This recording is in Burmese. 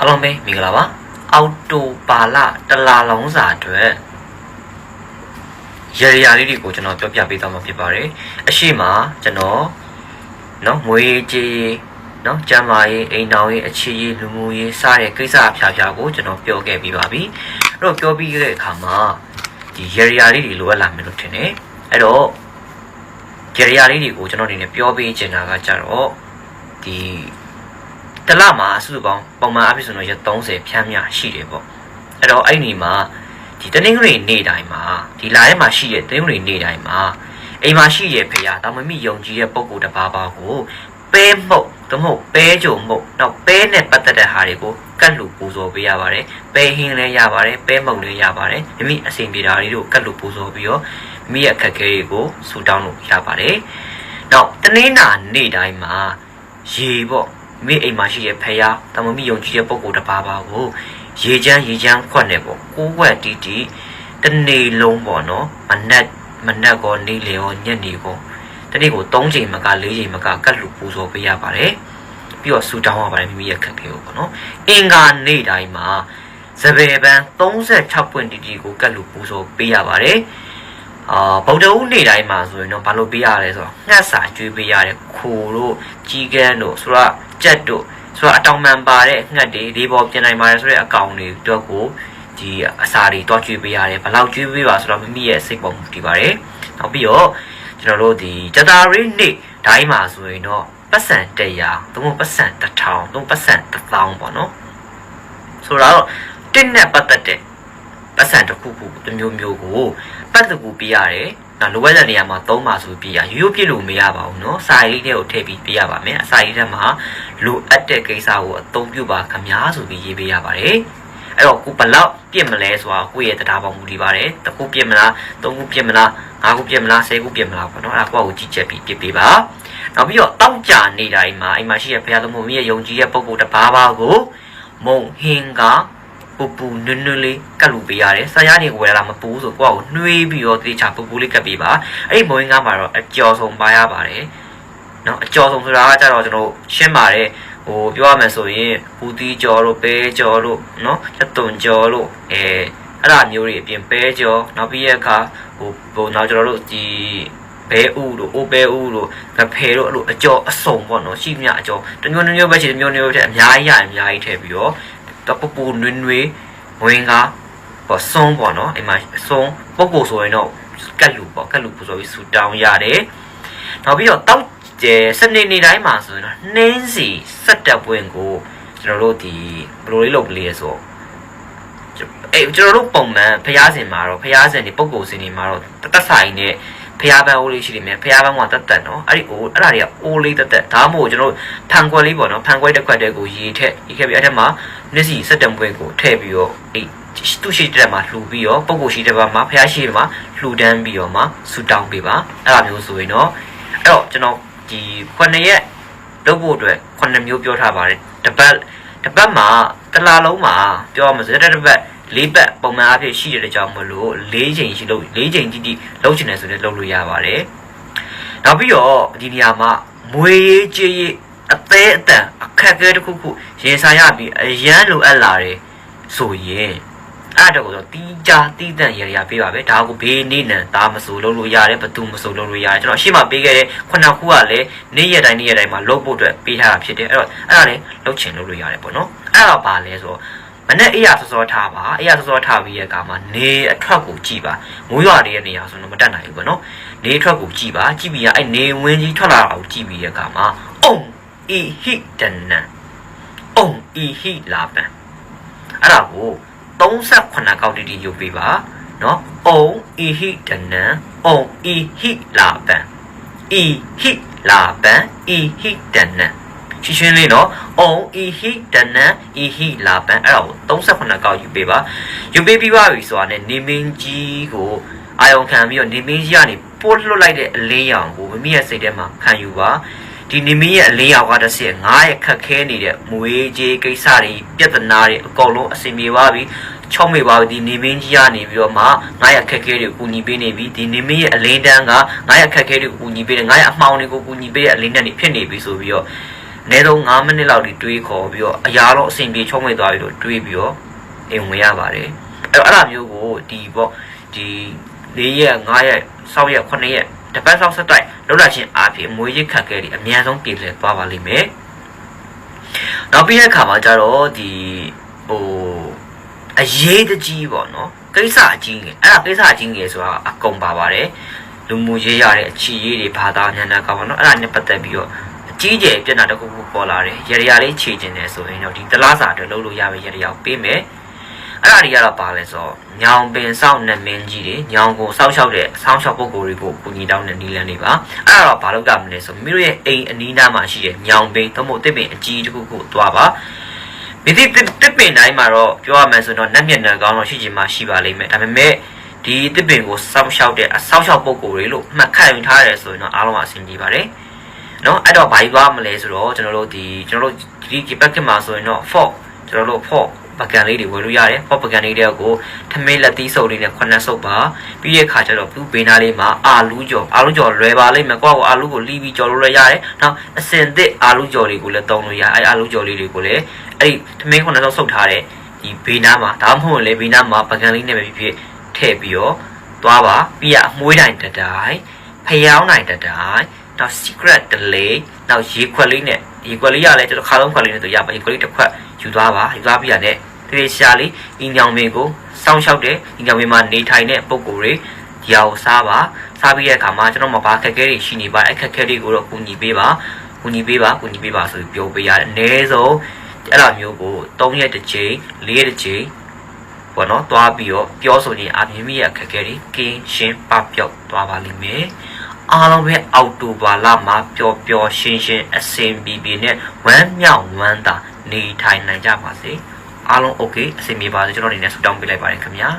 အားလုံးပဲမင်္ဂလာပါအောက်တိုပါလတလာလောင်းစာအတွက်ရရရာလေးတွေကိုကျွန်တော်ပြောပြပေးသွားမှာဖြစ်ပါတယ်အရှိမကျွန်တော်နော်မွေးကြီးနော်ကျမ်းမာရေးအိမ်တော်ရေးအခြေရေးလူမှုရေးစတဲ့ကိစ္စအဖျားဖျားကိုကျွန်တော်ပြောခဲ့ပြီးပါပြီအဲ့တော့ပြောပြီးတဲ့အခါမှာဒီရရရာလေးတွေလိုအပ်လာမယ်လို့ထင်တယ်အဲ့တော့ရရရာလေးတွေကိုကျွန်တော်အနေနဲ့ပြောပေးချင်တာကကြတော့ဒီ တလမှာအစုစုပေါင်းပုံမှန်အဖြစ်ဆိုတော့ရက်30ဖြန်းမြရှိတယ်ပေါ့အဲ့တော့အဲ့ဒီမှာဒီတနင်္ဂနွေနေ့တိုင်းမှာဒီလာရဲမှာရှိတဲ့တနင်္ဂနွေနေ့တိုင်းမှာအိမ်မှာရှိတဲ့ဖေရတာမမိယုံကြည်တဲ့ပုံကိုယ်တစ်ပါးပါကိုပဲမှုတ်တမဟုတ်ပဲကြုံမှုတ်နောက်ပဲနဲ့ပတ်သက်တဲ့ဟာတွေကိုကတ်လူပူဇော်ပေးရပါတယ်ပဲဟင်းလည်းရပါတယ်ပဲမုတ်လည်းရပါတယ်မိမိအစဉ်ပြေတာတွေကိုကတ်လူပူဇော်ပြီးတော့မိမိရဲ့အခက်အခဲတွေကိုဆူတောင်းလို့ရပါတယ်နောက်တနင်္လာနေ့တိုင်းမှာရေပေါ့ မိအိမ်မှာရှိတဲ့ဖယားတမမီယုံကြည်တဲ့ပုံကိုယ်တစ်ပါးပါကိုရေချမ်းရေချမ်းခွက်နေပေါ့ကိုးဝက်တီးတီးတစ်နေ့လုံးပေါ့နော်မနက်မနက်ကောနေ့လေရောညနေကောတနေ့ကို3ချိန်မက4ချိန်မကကတ်လူပူဇော်ပေးရပါတယ်ပြီးတော့ဆူတောင်းရပါတယ်မိမိရဲ့ခက်ခဲကိုပေါ့နော်အင်္ဂါနေ့တိုင်းမှာစပယ်ပန်း36ပွင့်တီတီကိုကတ်လူပူဇော်ပေးရပါတယ်အာဗုဒ္ဓဦးနေ့တိုင်းမှာဆိုရင်တော့ဘာလို့ပေးရလဲဆိုတော့ငှက်စာကျွေးပေးရတယ်ခိုတို့ကြီးကန်းတို့ဆိုတော့ ကြက်တို့ဆိုတော့အတောင်မှန်ပါတဲ့ငှက်တွေလေးပေါ်ပြင်နိုင်ပါတယ်ဆိုတဲ့အကောင်တွေတော့ကိုဒီအစာတွေတွားကျွေးပေးရတယ်ဘယ်လောက်ကျွေးပေးပါဆိုတော့မိမိရဲ့စိတ်ပေါ်မူတည်ပါတယ်နောက်ပြီးတော့ကျွန်တော်တို့ဒီကြတာရီနေ့တိုင်းမှာဆိုရင်တော့ပတ်စံ100သို့မဟုတ်ပတ်စံ1000သို့ပတ်စံ1000ပေါ့နော်ဆိုတော့တင်းနဲ့ပတ်သက်တဲ့ပတ်စံတစ်ခုခုတစ်မျိုးမျိုးကိုပတ်တကူပြရတယ် နော်လိုအပ်တဲ့နေရာမှာသုံးပါဆိုပြီးရရိုးရိုးပြစ်လို့မရပါဘူးနော်စာရေးလေးတွေကိုထည့်ပြီးပြရပါမယ်အစာရေးထဲမှာလိုအပ်တဲ့ကိစ္စကိုအသုံးပြုပါခင်ဗျာဆိုပြီးရေးပေးရပါတယ်အဲ့တော့ကိုဘလောက်ပြစ်မလဲဆိုတာကိုယ့်ရဲ့တရားပေါင်းမူတည်ပါတယ်တစ်ခုပြစ်မလားသုံးခုပြစ်မလားငါးခုပြစ်မလားဆယ်ခုပြစ်မလားပေါ့နော်အဲ့ဒါကိုယ့်ကိုကြည့်ချက်ပြီးပြစ်ပေးပါနောက်ပြီးတော့တောက်ကြနေတိုင်းမှာအိမ်မှာရှိတဲ့ဘုရားသခင်ရဲ့ယုံကြည်ရဲ့ပုံပုံတစ်ပါးပါးကိုမုံဟင်က ပူပူနွန်းနွန်းလေးကတ်လူပေးရတယ်။ဆရာနေကိုဝယ်လာမပူဆိုကိုယ့်ကိုနှွေးပြီးတော့တေချာပူပူလေးကတ်ပေးပါ။အဲ့ဒီမုံဟင်ကမှာတော့အကျော်ဆုံးပါရပါတယ်။နော်အကျော်ဆုံးဆိုတာကကြတော့ကျွန်တော်ရှင်းပါတယ်။ဟိုပြောရမယ်ဆိုရင်ပူတီကျော်တို့ပဲကျော်တို့နော်ချက်သွန်ကျော်တို့အဲအဲ့ဒါမျိုးတွေအပြင်ပဲကျော်နောက်ပြီးရအခါဟိုဟိုနောက်ကျွန်တော်တို့ဒီဘဲဥတို့အိုဘဲဥတို့ငဖယ်တို့အဲ့လိုအကျော်အစုံပေါ့နော်ရှိမြအကျော်တမျိုးတမျိုးပဲရှိတမျိုးတမျိုးပဲအများကြီးရအများကြီးထည့်ပြီးတော့ တော့ပူပူနွေးနွေးဝင်ကပေါ့ဆုံးပေါ့နော်အိမ်မှာဆုံးပုတ်ကိုဆိုရင်တော့ကတ်လူပေါ့ကတ်လူပူဆိုပြီးဆူတောင်းရတယ်နောက်ပြီးတော့တောက်ကျဲစနေနေ့တိုင်းမှာဆိုရင်တော့နှင်းစီစက်တက်ပွင့်ကိုကျွန်တော်တို့ဒီဘယ်လိုလေးလုပ်ကလေးလဲဆိုတော့အဲကျွန်တော်တို့ပုံမှန်ဖျားစင်မှာတော့ဖျားစင်ဒီပုတ်ကိုစင်ဒီမှာတော့တသက်ဆိုင်နဲ့ ဖျားပန်းအိုးလေးရှိနေမယ်ဖျားပန်းကတက်တက်နော်အဲ့ဒီအိုးအဲ့ဒါတွေကအိုးလေးတက်တက်ဒါမှမဟုတ်ကျွန်တော်တို့ဖန်ခွက်လေးပေါ့နော်ဖန်ခွက်တစ်ခွက်တည်းကိုရေထက်ရေခဲ့ပြီးအဲ့ထက်မှာနှစီစက်တံပွင့်ကိုထည့်ပြီးတော့အဲ့သူရှိတဲ့မှာလှူပြီးတော့ပုတ်ကိုရှိတဲ့ဘက်မှာဖျားရှိမှာလှူဒန်းပြီးတော့မှဆူတောင်းပေးပါအဲ့ဒါမျိုးဆိုရင်တော့အဲ့တော့ကျွန်တော်ဒီခုနှစ်ရက်လုပ်ဖို့အတွက်ခုနှစ်မျိုးပြောထားပါတယ်တစ်ပတ် တစ်ပတ်မှာတစ်လားလုံးမှာပြောရမှာဆိုတဲ့တစ်ပတ်လေးပတ်ပုံမှန်အဖြစ်ရှိတဲ့ကြောင့်မလို့၄ချိန်ရှိလို့၄ချိန်တိတိလုပ်ချင်တယ်ဆိုရင်လုပ်လို့ရပါတယ်။နောက်ပြီးတော့ဒီနေရာမှာမွေရေးကြေးရေးအသေးအတန်အခက်အခဲတစ်ခုခုရင်ဆိုင်ရပြီးအရန်လိုအပ်လာတယ်ဆိုရင် အဲ့တော့တော့တီးကြတီးတန့်ရရပေးပါပဲဒါကိုဘေးနေနံဒါမစိုးလုပ်လို့ရတယ်ဘသူမစိုးလုပ်လို့ရတယ်ကျွန်တော်ရှေ့မှာပေးခဲ့တဲ့ခုနှစ်ခုကလည်းနေ့ရက်တိုင်းနေ့ရက်တိုင်းမှာလုပ်ဖို့အတွက်ပေးထားတာဖြစ်တယ်အဲ့တော့အဲ့ဒါလည်းလုပ်ချင်လုပ်လို့ရတယ်ပေါ့နော်အဲ့တော့ဘာလဲဆိုတော့မနဲ့အေးရစောစောထားပါအေးရစောစောထားပြီးရဲ့အခါမှာနေအထွက်ကိုကြည့်ပါမိုးရွာတွေရဲ့နေရာဆိုတော့မတက်နိုင်ဘူးပေါ့နော်နေအထွက်ကိုကြည့်ပါကြည့်ပြီးရအဲ့နေဝင်းကြီးထွက်လာတာကိုကြည့်ပြီးရဲ့အခါမှာအုံအီဟိတနံအုံအီဟိလာပန်အဲ့ဒါကို 38ကောက်တီတီရုပ်ပေးပါနော်အုံအီဟိတနံအုံအီဟိလာပန်အီဟိလာပန်အီဟိတနံရှင်းရှင်းလေးနော်အုံအီဟိတနံအီဟိလာပန်အဲ့ဒါကို38ကောက်ယူပေးပါယူပေးပြီးပါပြီဆိုတာနဲ့နေမင်းကြီးကိုအာယုံခံပြီးတော့နေမင်းကြီးကနေပို့လွတ်လိုက်တဲ့အလင်းရောင်ကိုမိမိရဲ့စိတ်ထဲမှာခံယူပါ ဒီနေမင်းရဲ့အလင်းရောင်ကတစ်ဆင့်ငားရဲ့ခက်ခဲနေတဲ့မွေးကြီးကိစ္စတွေပြဿနာတွေအကုန်လုံးအစီမြေပါပြီချုံမေပါပြီဒီနေမင်းကြီးကနေပြီးတော့မှငါရဲ့ခက်ခဲတွေကိုကူညီပေးနေပြီဒီနေမင်းရဲ့အလင်းတန်းကငါရဲ့ခက်ခဲတွေကိုကူညီပေးတယ်ငါရဲ့အမှောင်တွေကိုကူညီပေးတဲ့အလင်းတန်းတွေဖြစ်နေပြီဆိုပြီးတော့အနည်းဆုံး9မိနစ်လောက်ဒီတွေးခေါ်ပြီးတော့အရာတော့အဆင်ပြေချုံးမိသွားပြီးတော့တွေးပြီးတော့အိမ်ဝင်ရပါတယ်အဲ့တော့အဲ့လိုမျိုးကိုဒီပေါ့ဒီ၄ရက်၅ရက်6ရက်9ရက် တစ်ပတ်ဆောက်ဆက်တိုက်လောက်လာချင်းအားဖြင့်အမွေးရိတ်ခတ်ခဲတွေအများဆုံးပြည်လည်သွားပါလိမ့်မယ်နောက်ပြီးတဲ့အခါမှာကျတော့ဒီဟိုအရေးတကြီးပေါ့နော်ကိစ္စအကြီးငယ်အဲ့ဒါကိစ္စအကြီးငယ်ဆိုတာအကုန်ပါပါတယ်လူမှုရေးရတဲ့အချီရေးတွေဘာသာညံတာကပေါ့နော်အဲ့ဒါနဲ့ပတ်သက်ပြီးတော့အကြီးကျယ်ပြဿနာတစ်ခုခုပေါ်လာတယ်ရရလေးခြေကျင်တယ်ဆိုရင်တော့ဒီတလားစာအတွက်လုပ်လို့ရမယ်ရရအောင်ပေးမယ် အဲ့ဒါတွေကတော့ပါလဲဆိုတော့ညောင်ပင်စောင့်နဲ့မင်းကြီးတွေညောင်ကိုစောက်ရှောက်တဲ့ဆောင်းရှောက်ပုဂ္ဂိုလ်တွေကိုကူညီတောင်းတဲ့နီလန်တွေပါအဲ့ဒါတော့ဘာလို့ကမလဲဆိုမိတို့ရဲ့အိမ်အနီးနားမှာရှိတဲ့ညောင်ပင်သို့မဟုတ်တစ်ပင်အကြီးတစ်ခုခုသွားပါမိသည့်တစ်ပင်တိုင်းမှာတော့ပြောရမယ်ဆိုတော့နတ်မျက်နှာကောင်းတော့ရှိချင်မှရှိပါလိမ့်မယ်ဒါပေမဲ့ဒီတစ်ပင်ကိုစောက်ရှောက်တဲ့အဆောက်ရှောက်ပုဂ္ဂိုလ်တွေလို့မှတ်ခတ်ယူထားရတယ်ဆိုရင်တော့အားလုံးအဆင်ပြေပါတယ်နော်အဲ့တော့ဘာကြီးသွားမလဲဆိုတော့ကျွန်တော်တို့ဒီကျွန်တော်တို့ဒီဒီဘက်ကမှာဆိုရင်တော့ fork ကျွန်တော်တို့ fork ပကံလေးတွေဝယ်လို့ရတယ်။ pop ပကံလေးတွေကိုထမင်းလက်သီးစုပ်လေးနဲ့ခုနှစ်စုပ်ပါပြီးတဲ့အခါကျတော့သူ့ဘေးနားလေးမှာအာလူးကြော်အာလူးကြော်လွယ်ပါလိမ့်မယ်ကိုယ့်ကိုအာလူးကိုလီးပြီးကြော်လို့လည်းရတယ်။နောက်အစင်သစ်အာလူးကြော်တွေကိုလည်းတုံးလို့ရအဲအာလူးကြော်လေးတွေကိုလည်းအဲ့ဒီထမင်းခုနှစ်စုပ်စုပ်ထားတဲ့ဒီဘေးနားမှာဒါမှမဟုတ်လေဘေးနားမှာပကံလေးနဲ့ပဲဖြစ်ဖြစ်ထည့်ပြီးတော့သွားပါပြီးရအမွှေးတိုင်တတိုင်းဖျောင်းတိုင်တတိုင်းနောက် secret delay နောက်ရေခွက်လေးနဲ့ရေခွက်လေးရလဲကျွန်တော်ခါလုံးခွက်လေးနဲ့ဆိုရပါရေခွက်လေးတစ်ခွက်ယူသွားပါယူသွားပြီးရတဲ့ တေရှာလေးအင်းညောင်မင်းကိုစောင်းလျှောက်တဲ့အင်းညောင်မင်းမှာနေထိုင်တဲ့ပုံကိုယ်တွေရောင်စားပါစားပြီးတဲ့အခါမှာကျွန်တော်မဘာခက်ခဲတွေရှိနေပါအခက်ခဲတွေကိုတော့ကူညီပေးပါကူညီပေးပါကူညီပေးပါဆိုပြီးပြောပေးရတယ်အနည်းဆုံးအဲ့လိုမျိုးကို3ရက်တစ်ချိန်4ရက်တစ်ချိန်ပေါ့နော်သွားပြီးတော့ပြောဆိုရင်အမြင်မိရဲ့အခက်ခဲတွေကင်းရှင်းပပျောက်သွားပါလိမ့်မယ်အားလုံးပဲအောက်တိုဘာလမှာပျော်ပျော်ရှင်းရှင်းအစင်ပြေပြေနဲ့ဝမ်းမြောက်ဝမ်းသာနေထိုင်နိုင်ကြပါစေ အားလုံး okay အဆင်ပြေပါစေကျွန်တော်အနေနဲ့ဆုတောင်းပေးလိုက်ပါတယ်ခင်ဗျာ